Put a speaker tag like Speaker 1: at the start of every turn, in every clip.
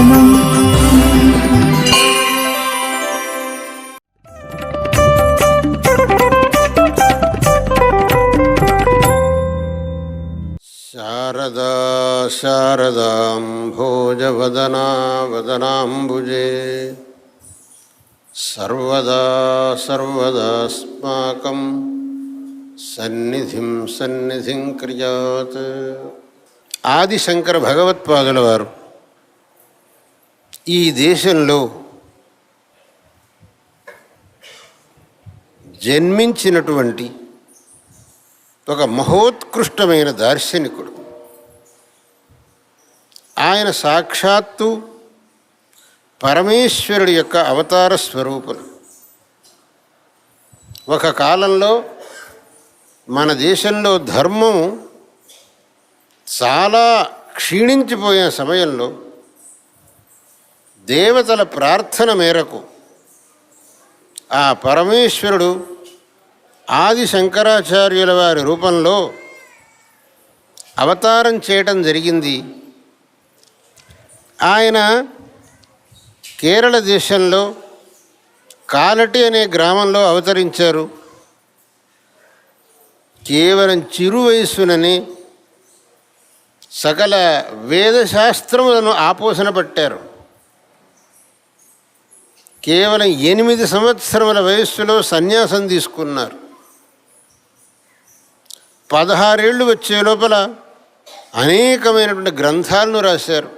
Speaker 1: శరణం
Speaker 2: శారదా శారదాంభోజవదనా వదనాంబుజే సర్వదా సర్వదాస్మాకం సన్నిధిం సన్నిధిం క్రియాత్ ఆదిశంకర భగవత్పాదుల వారు ఈ దేశంలో జన్మించినటువంటి ఒక మహోత్కృష్టమైన దార్శనికుడు. ఆయన సాక్షాత్తు పరమేశ్వరుడి యొక్క అవతార స్వరూపులు. ఒక కాలంలో మన దేశంలో ధర్మం చాలా క్షీణించిపోయిన సమయంలో దేవతల ప్రార్థన మేరకు ఆ పరమేశ్వరుడు ఆది శంకరాచార్యుల వారి రూపంలో అవతారం చేయటం జరిగింది. ఆయన కేరళ దేశంలో కాలటి అనే గ్రామంలో అవతరించారు. కేవలం చిరు వయస్సునని సకల వేదశాస్త్రములను ఆపోసన పట్టారు. కేవలం ఎనిమిది సంవత్సరముల వయస్సులో సన్యాసం తీసుకున్నారు. పదహారేళ్ళు వచ్చే లోపల అనేకమైనటువంటి గ్రంథాలను రాశారు.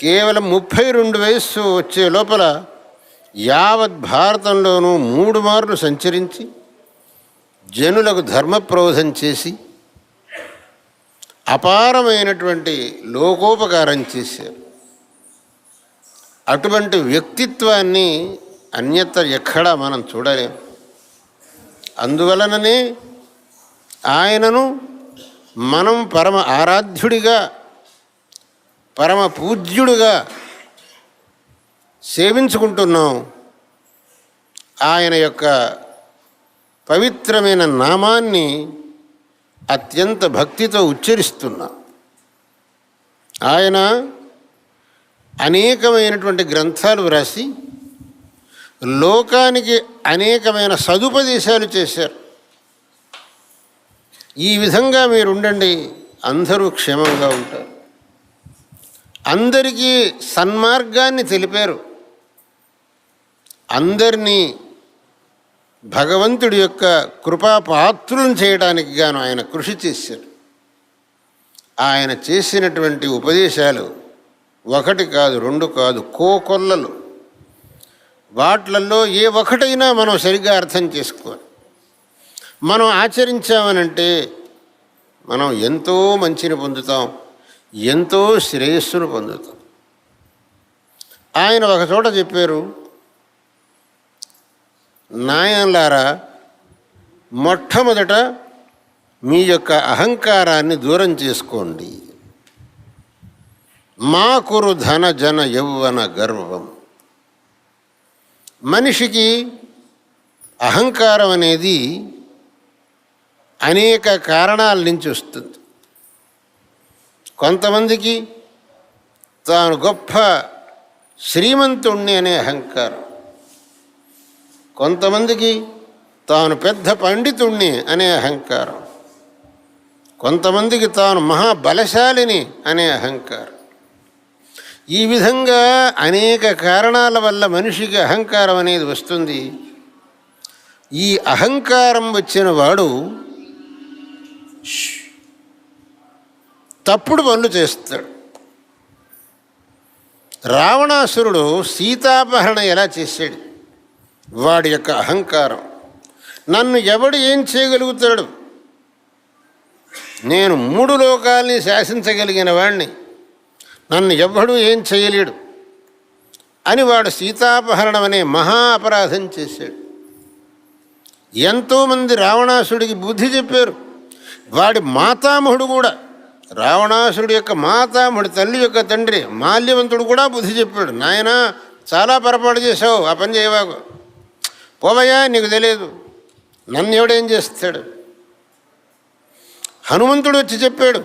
Speaker 2: కేవలం ముప్పై రెండు వయస్సు వచ్చే లోపల యావత్ భారతంలోనూ మూడు మార్లు సంచరించి జనులకు ధర్మప్రబోధం చేసి అపారమైనటువంటి లోకోపకారం చేశారు. అటువంటి వ్యక్తిత్వాన్ని అన్యత్ర ఎక్కడా మనం చూడలేం. అందువలననే ఆయనను మనం పరమ ఆరాధ్యుడిగా పరమ పూజ్యుడుగా సేవించుకుంటున్నాం. ఆయన యొక్క పవిత్రమైన నామాన్ని అత్యంత భక్తితో ఉచ్చరిస్తున్నాం. ఆయన అనేకమైనటువంటి గ్రంథాలు వ్రాసి లోకానికి అనేకమైన సదుపదేశాలు చేశారు. ఈ విధంగా మీరు ఉండండి అందరూ క్షేమంగా ఉంటారు. అందరికీ సన్మార్గాన్ని తెలిపారు. అందరినీ భగవంతుడి యొక్క కృపాపాత్రులను చేయడానికి గాను ఆయన కృషి చేశారు. ఆయన చేసినటువంటి ఉపదేశాలు ఒకటి కాదు రెండు కాదు కోకొల్లలు. వాట్లల్లో ఏ ఒకటైనా మనం సరిగ్గా అర్థం చేసుకోవాలి. మనం ఆచరించామనంటే మనం ఎంతో మంచిని పొందుతాం ఎంతో శ్రేయస్సును పొందుతాం. ఆయన ఒక చోట చెప్పారు నాయనలారా మొట్టమొదట మీ యొక్క అహంకారాన్ని దూరం చేసుకోండి. మా కురు ధన జన యౌవన గర్వం. మనిషికి అహంకారం అనేది అనేక కారణాల నుంచి వస్తుంది. కొంతమందికి తాను గొప్ప శ్రీమంతుణ్ణి అనే అహంకారం. కొంతమందికి తాను పెద్ద పండితుణ్ణి అనే అహంకారం. కొంతమందికి తాను మహాబలశాలిని అనే అహంకారం. ఈ విధంగా అనేక కారణాల వల్ల మనిషికి అహంకారం అనేది వస్తుంది. ఈ అహంకారం వచ్చిన వాడు తప్పుడు పనులు చేస్తాడు. రావణాసురుడు సీతాపహరణ ఎలా చేశాడు? వాడి యొక్క అహంకారం. నన్ను ఎవడు ఏం చేయగలుగుతాడు? నేను మూడు లోకాల్ని శాసించగలిగిన వాడిని నన్ను ఎవ్వడూ ఏం చేయలేడు. అని వాడు సీతాపహరణం అనే మహా అపరాధం చేశాడు. ఎంతోమంది రావణాసుడికి బుద్ధి చెప్పారు. వాడి మాతామహుడు కూడా రావణాసుడి యొక్క మాతామహుడు తల్లి యొక్క తండ్రి మాల్యవంతుడు కూడా బుద్ధి చెప్పాడు. నాయన చాలా పొరపాటు చేసావు ఆ పని చేయవాకు పోవయ్యా నీకు తెలియదు. నన్ను ఎవడేం చేస్తాడు? హనుమంతుడు వచ్చి చెప్పాడు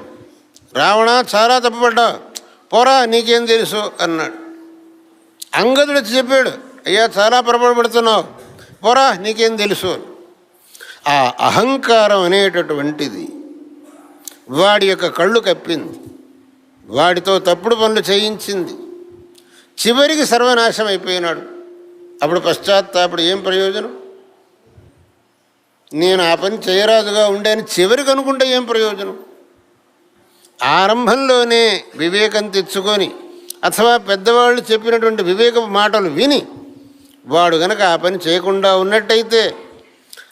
Speaker 2: రావణ చాలా తప్పుపడ్డావు. పోరా నీకేం తెలుసు? అన్నాడు. అంగదుడు వచ్చి చెప్పాడు అయ్యా చాలా పొరపాటు పోరా నీకేం తెలుసు? ఆ అహంకారం అనేటటువంటిది వాడి యొక్క కళ్ళు కప్పింది. వాడితో తప్పుడు పనులు చేయించింది. చివరికి సర్వనాశం అయిపోయినాడు. అప్పుడు పశ్చాత్తాపుడు ఏం ప్రయోజనం? నేను ఆ పని చేయరాదుగా ఉండే అని చివరికి అనుకుంటే ఏం ప్రయోజనం? ఆరంభంలోనే వివేకం తెచ్చుకొని అథవా పెద్దవాళ్ళు చెప్పినటువంటి వివేక మాటలు విని వాడు గనక ఆ పని చేయకుండా ఉన్నట్టయితే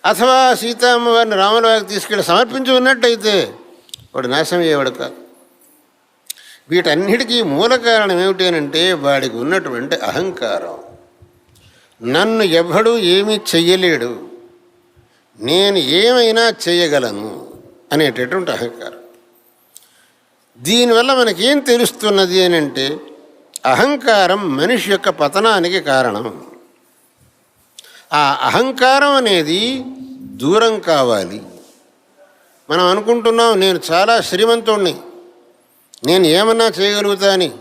Speaker 2: అథవా సీతమ్మ వారిని రాముల వారికి తీసుకెళ్ళి సమర్పించి ఉన్నట్టయితే వాడు నాశనం అయ్యేవాడు కాదు. వీటన్నిటికీ మూల కారణం ఏమిటి అంటే వాడికి ఉన్నటువంటి అహంకారం. నన్ను ఎవడు ఏమీ చెయ్యలేడు నేను ఏమైనా చేయగలను అనేటటువంటి అహంకారం. దీనివల్ల మనకేం తెలుస్తున్నది అని అంటే అహంకారం మనిషి యొక్క పతనానికి కారణం. ఆ అహంకారం అనేది దూరం కావాలి. మనం అనుకుంటున్నాం నేను చాలా శ్రీమంతుణ్ణి. నేను ఏమన్నా చేయగలుగుతా అని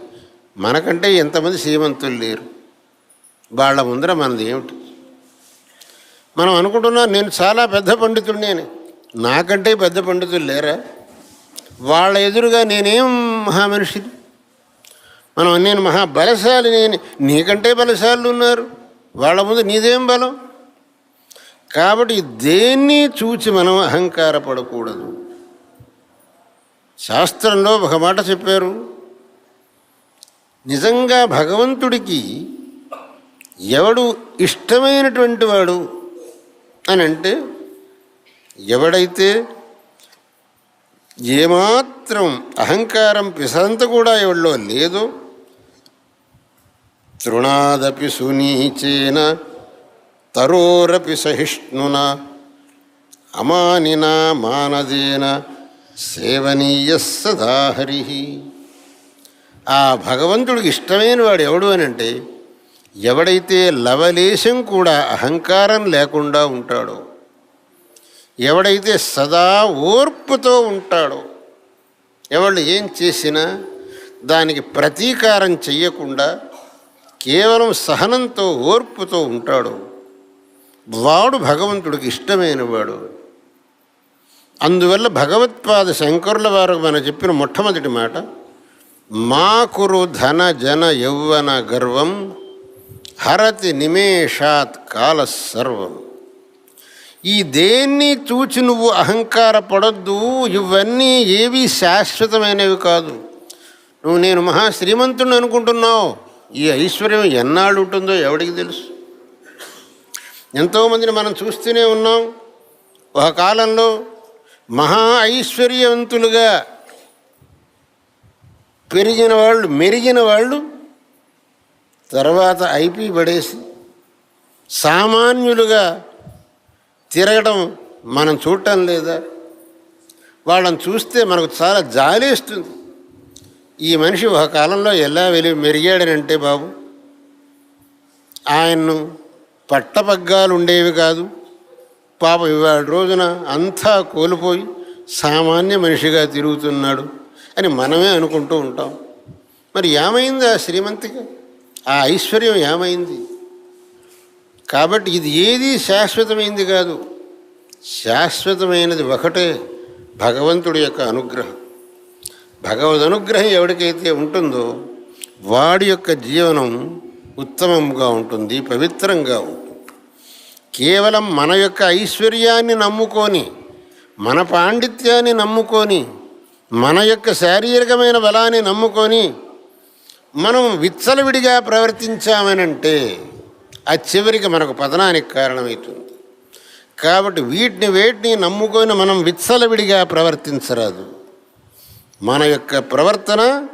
Speaker 2: మనకంటే ఎంతమంది శ్రీమంతులు లేరు. వాళ్ళ ముందర మనది ఏమిటి? మనం అనుకుంటున్నాం నేను చాలా పెద్ద పండితుడిని అని నాకంటే పెద్ద పండితులు లేరా? వాళ్ళ ఎదురుగా నేనేం మహామనిషిని? మనం నేను మహాబలశాలి నేను నీకంటే బలశాలు ఉన్నారు. వాళ్ళ ముందు నీదేం బలం? కాబట్టి దేన్ని చూచి మనం అహంకారపడకూడదు శాస్త్రంలో ఒక మాట చెప్పారు. నిజంగా భగవంతుడికి ఎవడు ఇష్టమైనటువంటి వాడు అని అంటే ఎవడైతే ఏమాత్రం అహంకారం పిసంత కూడా ఎవళ్ళో లేదు. తృణాదపి సునీచేన తరోరపి సహిష్ణున అమానినా మానదేన సేవనీయ సదాహరి ఆ భగవంతుడికి ఇష్టమైన వాడు ఎవడు అని అంటే ఎవడైతే లవలేశం కూడా అహంకారం లేకుండా ఉంటాడో ఎవడైతే సదా ఓర్పుతో ఉంటాడో ఎవళ్ళు ఏం చేసినా దానికి ప్రతీకారం చెయ్యకుండా కేవలం సహనంతో ఓర్పుతో ఉంటాడు వాడు భగవంతుడికి ఇష్టమైన వాడు అందువల్ల భగవత్పాద శంకరుల వారు మన చెప్పిన మొట్టమొదటి మాట మా కురు ధన జన యౌవన గర్వం హరతి నిమేషాత్ కాల సర్వం ఈ దేన్ని చూచి నువ్వు అహంకారపడొద్దు. ఇవన్నీ ఏవి శాశ్వతమైనవి కాదు. నువ్వు నేను మహా శ్రీమంతుని అనుకుంటున్నావు. ఈ ఐశ్వర్యం ఎన్నాళ్ళు ఉంటుందో ఎవడికి తెలుసు? ఎంతోమందిని మనం చూస్తూనే ఉన్నాం. ఒక కాలంలో మహా ఐశ్వర్యవంతులుగా పెరిగిన వాళ్ళు మెరిగిన వాళ్ళు తర్వాత ఐపీ పడేసి సామాన్యులుగా తిరగడం మనం చూడటం లేదా? వాళ్ళని చూస్తే మనకు చాలా జాలేస్తుంది ఈ మనిషి ఒక కాలంలో ఎలా వెలి మెరిగాడనంటే బాబు ఆయన్ను పట్టపగ్గాలు ఉండేవి కాదు. పాప ఇవాళ రోజున అంతా కోల్పోయి సామాన్య మనిషిగా తిరుగుతున్నాడు అని మనమే అనుకుంటూ ఉంటాం. మరి ఏమైంది ఆ శ్రీమంతికి? ఆ ఐశ్వర్యం ఏమైంది? కాబట్టి ఇది ఏది శాశ్వతమైంది కాదు. శాశ్వతమైనది ఒకటే భగవంతుడి యొక్క అనుగ్రహం. భగవద్ అనుగ్రహం ఎవరికైతే ఉంటుందో వాడి యొక్క జీవనం ఉత్తమంగా ఉంటుంది పవిత్రంగా ఉంటుంది. కేవలం మన యొక్క ఐశ్వర్యాన్ని నమ్ముకొని మన పాండిత్యాన్ని నమ్ముకొని మన యొక్క శారీరకమైన బలాన్ని నమ్ముకొని మనం విచ్చలవిడిగా ప్రవర్తించామనంటే ఆ చివరికి మనకు పతనానికి కారణమవుతుంది కాబట్టి వీటిని వేటిని నమ్ముకొని మనం విత్సలవిడిగా ప్రవర్తించరాదు. మన యొక్క ప్రవర్తన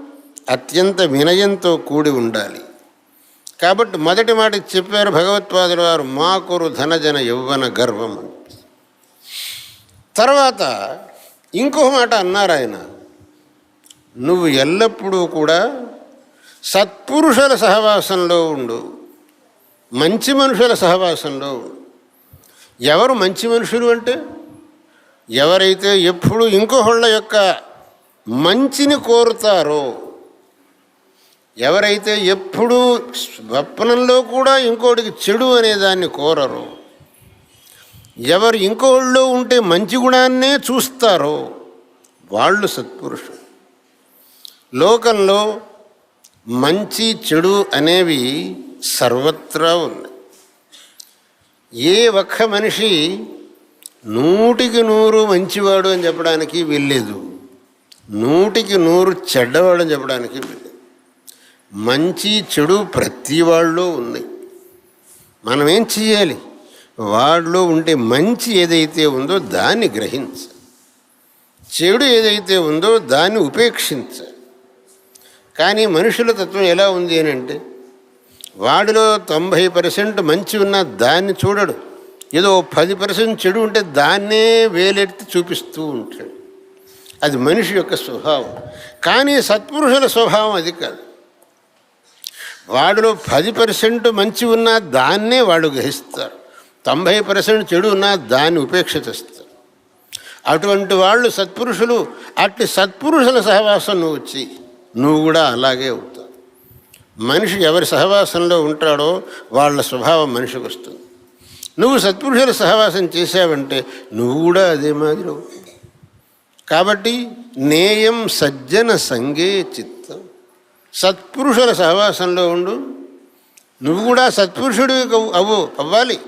Speaker 2: అత్యంత వినయంతో కూడి ఉండాలి. కాబట్టి మొదటి మాట చెప్పారు భగవత్పాదుల వారు మాకురు ధనజన యౌవన గర్వం తర్వాత ఇంకొక మాట అన్నారు ఆయన నువ్వు ఎల్లప్పుడూ కూడా సత్పురుషుల సహవాసంలో ఉండు. మంచి మనుషుల సహవాసంలో ఎవరు మంచి మనుషులు అంటే? ఎవరైతే ఎప్పుడు ఇంకొకళ్ళ యొక్క మంచిని కోరుతారో ఎవరైతే ఎప్పుడూ స్వప్నంలో కూడా ఇంకోటికి చెడు అనే దాన్ని కోరరు ఎవరు ఇంకోళ్ళు ఉంటే మంచి గుణాన్నే చూస్తారో వాళ్ళు సత్పురుషులు. లోకంలో మంచి చెడు అనేవి సర్వత్రా ఉంది. ఏ ఒక్క మనిషి నూటికి నూరు మంచివాడు అని చెప్పడానికి వీల్లేదు. నూటికి నూరు చెడ్డవాడు అని చెప్పడానికి వీల్లేదు. మంచి చెడు ప్రతి వాళ్ళు ఉన్నాయి. మనం ఏం చేయాలి వాడిలో ఉంటే మంచి ఏదైతే ఉందో దాన్ని గ్రహించాలి. చెడు ఏదైతే ఉందో దాన్ని ఉపేక్షించాలి. కానీ మనుషుల తత్వం ఎలా ఉంది అని అంటే వాడిలో తొంభై పర్సెంట్ మంచి ఉన్న దాన్ని చూడడు. ఏదో పది పర్సెంట్ చెడు ఉంటే దాన్నే వేలెత్తి చూపిస్తూ ఉంటాడు. అది మనిషి యొక్క స్వభావం. కానీ సత్పురుషుల స్వభావం అది కాదు. వాడిలో పది పర్సెంట్ మంచి ఉన్నా దాన్నే వాడు గ్రహిస్తారు. తొంభై పర్సెంట్ చెడు ఉన్నా దాన్ని ఉపేక్ష చేస్తారు అటువంటి వాళ్ళు సత్పురుషులు అట్టి సత్పురుషుల సహవాసం నువ్వు వచ్చి నువ్వు కూడా అలాగే మనిషి ఎవరి సహవాసంలో ఉంటాడో వాళ్ళ స్వభావం మనిషికి వస్తుంది. నువ్వు సత్పురుషుల సహవాసం చేసావంటే నువ్వు కూడా అదే మాదిరి కాబట్టి నేయం సజ్జన సంగే చిత్తం. సత్పురుషుల సహవాసంలో ఉండు. నువ్వు కూడా సత్పురుషుడు అవ్వు అవ్వాలి.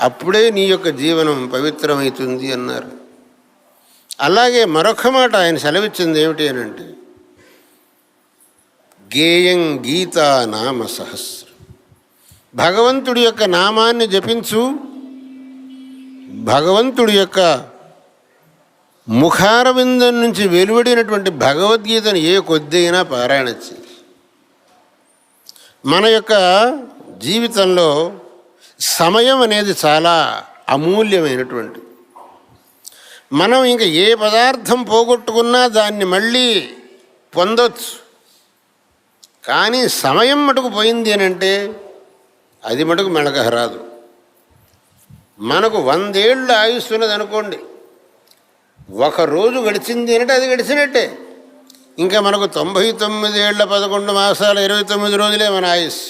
Speaker 2: అప్పుడే నీ యొక్క జీవనం పవిత్రమవుతుంది అన్నారు. అలాగే మరొక మాట ఆయన సెలవిచ్చింది ఏమిటి అని అంటే గేయం గీతా నామ సహస్రం. భగవంతుడి యొక్క నామాన్ని జపించు భగవంతుడి యొక్క ముఖారవిందం నుంచి వెలువడినటువంటి భగవద్గీతను ఏ కొద్దైనా పారాయణ చేయి. మన యొక్క జీవితంలో సమయం అనేది చాలా అమూల్యమైనటువంటి. మనం ఇంకా ఏ పదార్థం పోగొట్టుకున్నా దాన్ని మళ్ళీ పొందొచ్చు. కానీ సమయం మటుకు పోయింది అని అంటే అది మటుకు మెళకహ రాదు. మనకు వందేళ్ళు ఆయుస్సు ఉన్నది అనుకోండి. ఒక రోజు గడిచింది అంటే అది గడిచినట్టే. ఇంకా మనకు తొంభై తొమ్మిది ఏళ్ళ పదకొండు మాసాల ఇరవై తొమ్మిది రోజులే మన ఆయుస్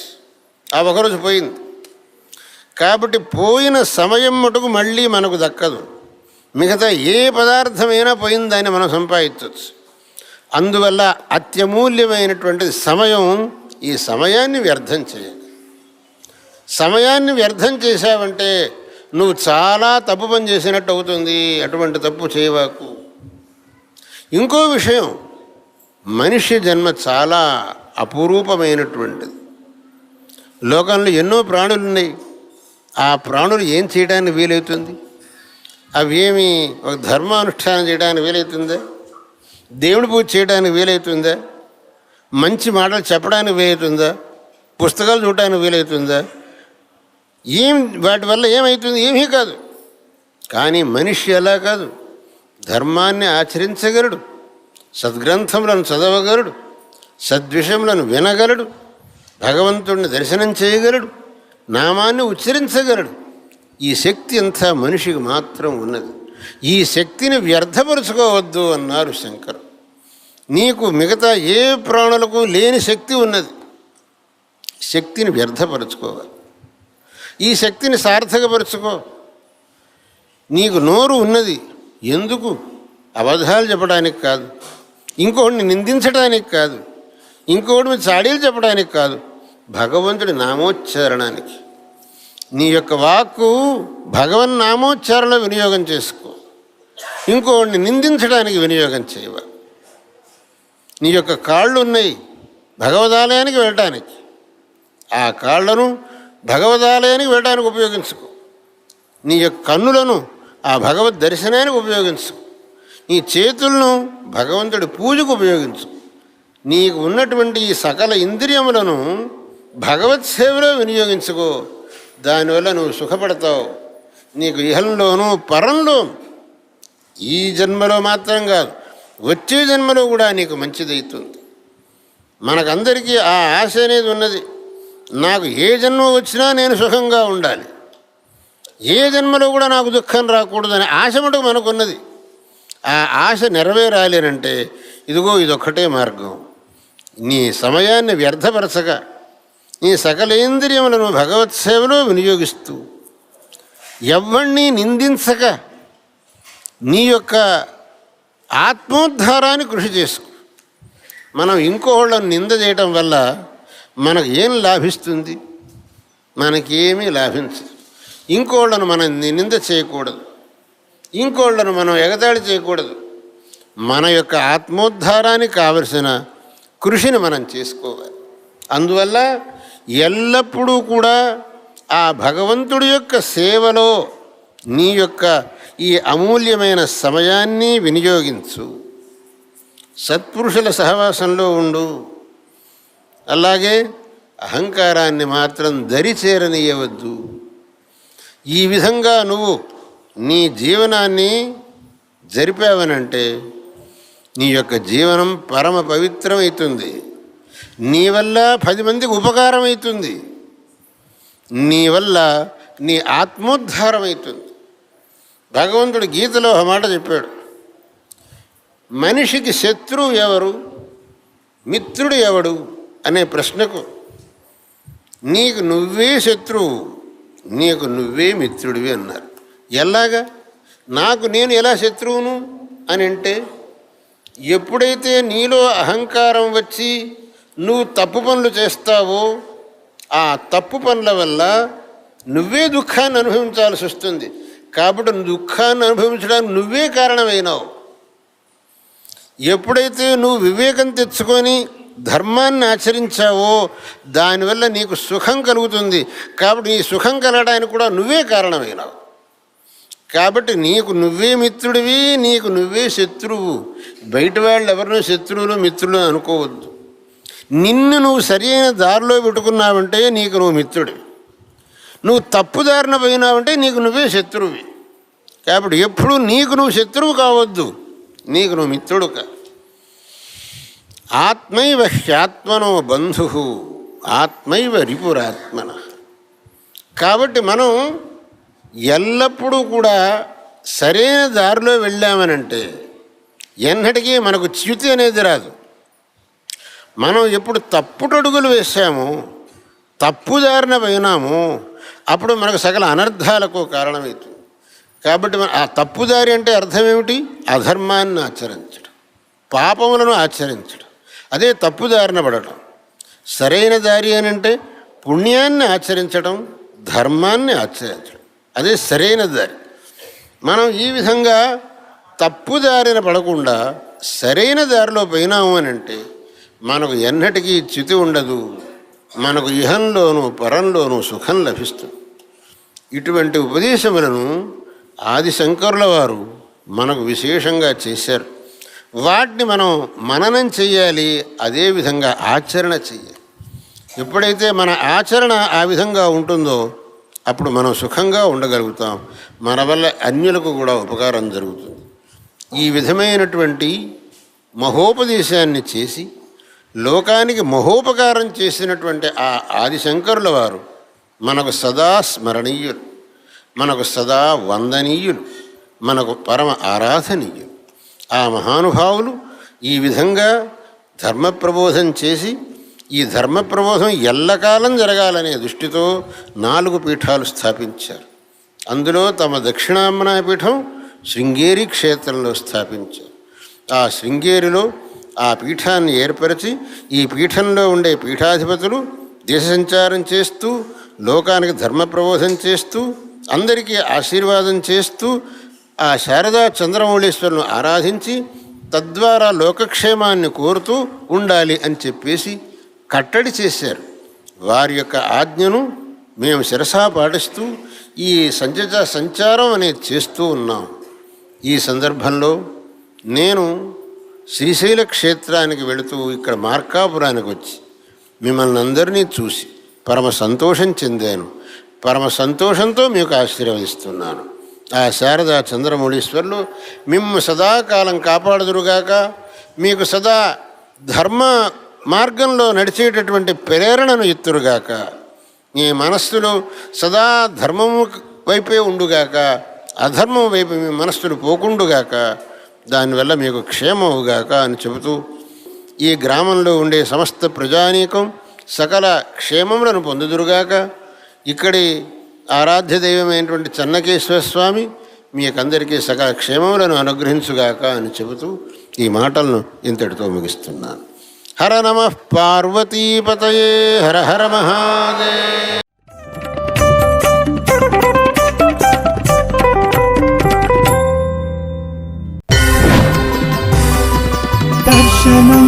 Speaker 2: ఆ ఒకరోజు పోయింది. కాబట్టి పోయిన సమయం మటుకు మళ్ళీ మనకు దక్కదు. మిగతా ఏ పదార్థమైనా పోయిందని మనం సంపాదించవచ్చు. అందువల్ల అత్యమూల్యమైనటువంటి సమయం ఈ సమయాన్ని వ్యర్థం చేయాలి సమయాన్ని వ్యర్థం చేశావంటే నువ్వు చాలా తప్పు పని చేసినట్టు అవుతుంది అటువంటి తప్పు చేయవాకు. ఇంకో విషయం మనిషి జన్మ చాలా అపురూపమైనటువంటిది. లోకంలో ఎన్నో ప్రాణులు ఉన్నాయి ఆ ప్రాణులు ఏం చేయడానికి వీలవుతుంది? అవి ఏమి ఒక ధర్మానుష్ఠానం చేయడానికి వీలవుతుందా? దేవుడి పూజ చేయడానికి వీలవుతుందా మంచి మాటలు చెప్పడానికి వీలవుతుందా పుస్తకాలు చూడటానికి వీలవుతుందా ఏం వాటి వల్ల ఏమవుతుంది ఏమీ కాదు. కానీ మనిషి ఎలా కాదు. ధర్మాన్ని ఆచరించగలడు. సద్గ్రంథములను చదవగలడు. సద్విషయములను వినగలడు. భగవంతుడిని దర్శనం చేయగలడు. నామాన్ని ఉచ్చరించగలడు. ఈ శక్తి అంతా మనిషికి మాత్రం ఉన్నది. ఈ శక్తిని వ్యర్థపరుచుకోవద్దు అన్నారు శంకర్. నీకు మిగతా ఏ ప్రాణులకు లేని శక్తి ఉన్నది. శక్తిని వ్యర్థపరుచుకోవాలి. ఈ శక్తిని సార్థకపరుచుకో. నీకు నోరు ఉన్నది. ఎందుకు? అబద్ధాలు చెప్పడానికి కాదు. ఇంకోటిని నిందించడానికి కాదు. ఇంకోటి మీద చాడీలు చెప్పడానికి కాదు. భగవంతుడి నామోచ్చారణానికి. నీ యొక్క వాక్కు భగవన్ నామోచ్చారణ వినియోగం చేసుకో. ఇంకోటిని నిందించడానికి వినియోగం చేయవ? నీ యొక్క కాళ్ళు ఉన్నాయి భగవదాలయానికి వెళ్ళటానికి. ఆ కాళ్ళను భగవదాలయానికి వెళ్ళడానికి ఉపయోగించుకో. నీ యొక్క కన్నులను ఆ భగవద్ దర్శనానికి ఉపయోగించు. నీ చేతులను భగవంతుడి పూజకు ఉపయోగించు. నీకు ఉన్నటువంటి ఈ సకల ఇంద్రియములను భగవత్ సేవలో వినియోగించుకో. దానివల్ల నువ్వు సుఖపడతావు. నీకు ఇహంలోనూ పరంలోను ఈ జన్మలో మాత్రం కాదు వచ్చే జన్మలో కూడా నీకు మంచిదవుతుంది మనకందరికీ ఆ ఆశ అనేది ఉన్నది. నాకు ఏ జన్మ వచ్చినా నేను సుఖంగా ఉండాలి. ఏ జన్మలో కూడా నాకు దుఃఖం రాకూడదనే ఆశ మటుకు మనకున్నది. ఆ ఆశ నెరవేరాలేనంటే ఇదిగో ఇదొక్కటే మార్గం. నీ సమయాన్ని వ్యర్థపరచక నీ సకలేంద్రియములను భగవత్ సేవలో వినియోగిస్తూ ఎవరిని నిందించక నీ యొక్క ఆత్మోద్ధారాన్ని కృషి చేసుకో. మనం ఇంకోళ్ళని నింద చేయటం వల్ల మనకు ఏం లాభిస్తుంది? మనకేమీ లాభించదు. ఇంకోళ్ళను మనం నింద చేయకూడదు. ఇంకోళ్ళను మనం ఎగతాళి చేయకూడదు. మన యొక్క ఆత్మోద్ధారానికి కావలసిన కృషిని మనం చేసుకోవాలి. అందువల్ల ఎల్లప్పుడూ కూడా ఆ భగవంతుడి యొక్క సేవలో నీ యొక్క ఈ అమూల్యమైన సమయాన్ని వినియోగించు. సత్పురుషుల సహవాసంలో ఉండు. అలాగే అహంకారాన్ని మాత్రం దరి చేరనీయవద్దు ఈ విధంగా నువ్వు నీ జీవనాన్ని జరిపావనంటే నీ యొక్క జీవనం పరమ పవిత్రమవుతుంది. నీ వల్ల పది మందికి ఉపకారం అవుతుంది నీ వల్ల నీ ఆత్మోద్ధారం అవుతుంది భగవంతుడు గీతలో ఒక మాట చెప్పాడు. మనిషికి శత్రువు ఎవరు? మిత్రుడు ఎవడు? అనే ప్రశ్నకు నీకు నువ్వే శత్రువు నీకు నువ్వే మిత్రుడివి అన్నారు. ఎలాగా? నాకు నేను ఎలా శత్రువును? అని అంటే ఎప్పుడైతే నీలో అహంకారం వచ్చి నువ్వు తప్పు పనులు చేస్తావో ఆ తప్పు పనుల వల్ల నువ్వే దుఃఖాన్ని అనుభవించాల్సి వస్తుంది. కాబట్టి దుఃఖాన్ని అనుభవించడానికి నువ్వే కారణమైనావు. ఎప్పుడైతే నువ్వు వివేకం తెచ్చుకొని ధర్మాన్ని ఆచరించావో దానివల్ల నీకు సుఖం కలుగుతుంది. కాబట్టి నీ సుఖం కలగడానికి కూడా నువ్వే కారణమైనావు. కాబట్టి నీకు నువ్వే మిత్రుడివి నీకు నువ్వే శత్రువు. బయట వాళ్ళు ఎవరినో శత్రువులు మిత్రులు అనుకోవద్దు. నిన్ను నువ్వు సరైన దారిలో పెట్టుకున్నావంటే నీకు నువ్వు మిత్రుడివి. నువ్వు తప్పు దారిన పోయినావంటే నీకు నువ్వే శత్రువు. కాబట్టి ఎప్పుడు నీకు నువ్వు శత్రువు కావద్దు. నీకు నువ్వు మిత్రుడు కా ఆత్మైవ హ్యాత్మనో బంధు. ఆత్మైవ రిపురాత్మన. కాబట్టి మనం ఎల్లప్పుడూ కూడా సరైన దారిలో వెళ్ళామనంటే ఎన్నటికీ మనకు చ్యుతి అనేది రాదు. మనం ఎప్పుడు తప్పుటడుగులు వేసాము తప్పుదారిన పోయినాము అప్పుడు మనకు సకల అనర్థాలకు కారణమవుతుంది కాబట్టి మన ఆ తప్పుదారి అంటే అర్థం ఏమిటి అధర్మాన్ని ఆచరించడం పాపములను ఆచరించడం. అదే తప్పుదారిన పడటం సరైన దారి అని అంటే పుణ్యాన్ని ఆచరించడం ధర్మాన్ని ఆచరించడం. అదే సరైన దారి. మనం ఈ విధంగా తప్పుదారిన పడకుండా సరైన దారిలో పోయినాము అని అంటే మనకు ఎన్నటికీ చ్యుతి ఉండదు. మనకు ఇహంలోనూ పరంలోనూ సుఖం లభిస్తుంది. ఇటువంటి ఉపదేశములను ఆదిశంకరుల వారు మనకు విశేషంగా చేశారు. వాటిని మనం మననం చెయ్యాలి అదేవిధంగా ఆచరణ చెయ్యాలి ఎప్పుడైతే మన ఆచరణ ఆ విధంగా ఉంటుందో అప్పుడు మనం సుఖంగా ఉండగలుగుతాం. మన వల్ల అన్యులకు కూడా ఉపకారం జరుగుతుంది. ఈ విధమైనటువంటి మహోపదేశాన్ని చేసి లోకానికి మహోపకారం చేసినటువంటి ఆ ఆదిశంకరుల వారు మనకు సదా స్మరణీయులు మనకు సదా వందనీయులు మనకు పరమ ఆరాధనీయులు. ఆ మహానుభావులు ఈ విధంగా ధర్మ ప్రబోధం చేసి ఈ ధర్మ ప్రబోధం ఎల్లకాలం జరగాలనే దృష్టితో నాలుగు పీఠాలు స్థాపించారు. అందులో తమ దక్షిణామనాయ పీఠం శృంగేరి క్షేత్రంలో స్థాపించారు. ఆ శృంగేరిలో ఆ పీఠాన్ని ఏర్పరిచి ఈ పీఠంలో ఉండే పీఠాధిపతులు దేశ సంచారం చేస్తూ లోకానికి ధర్మ ప్రబోధం చేస్తూ అందరికీ ఆశీర్వాదం చేస్తూ ఆ శారదా చంద్రమౌళేశ్వరును ఆరాధించి తద్వారా లోకక్షేమాన్ని కోరుతూ ఉండాలి అని చెప్పేసి కట్టడి చేశారు. వారి యొక్క ఆజ్ఞను మేము శిరసా పాటిస్తూ ఈ సంచ సంచారం అనేది చేస్తూ ఉన్నాం. ఈ సందర్భంలో నేను శ్రీశైల క్షేత్రానికి వెళుతూ ఇక్కడ మార్కాపురానికి వచ్చి మిమ్మల్ని అందరినీ చూసి పరమ సంతోషం చెందాను. పరమ సంతోషంతో మీకు ఆశీర్వదిస్తున్నాను. ఆ శారదా చంద్రమౌళీశ్వరులు మిమ్ము సదాకాలం కాపాడుదురుగాక. మీకు సదా ధర్మ మార్గంలో నడిచేటటువంటి ప్రేరణను ఎత్తురుగాక మీ మనస్సులు సదా ధర్మము వైపే ఉండుగాక. అధర్మం వైపు మీ మనస్సులు పోకుండుగాక. దానివల్ల మీకు క్షేమవుగాక అని చెబుతూ ఈ గ్రామంలో ఉండే సమస్త ప్రజానీకం సకల క్షేమములను పొందుదురుగాక. ఇక్కడి ఆరాధ్య దైవమైనటువంటి చెన్నకేశ్వర స్వామి మీకందరికీ సకల క్షేమములను అనుగ్రహించుగాక అని చెబుతూ ఈ మాటలను ఇంతటితో ముగిస్తున్నాను. హర నమ పార్వతీపతయే హర హర మహాదే Come on.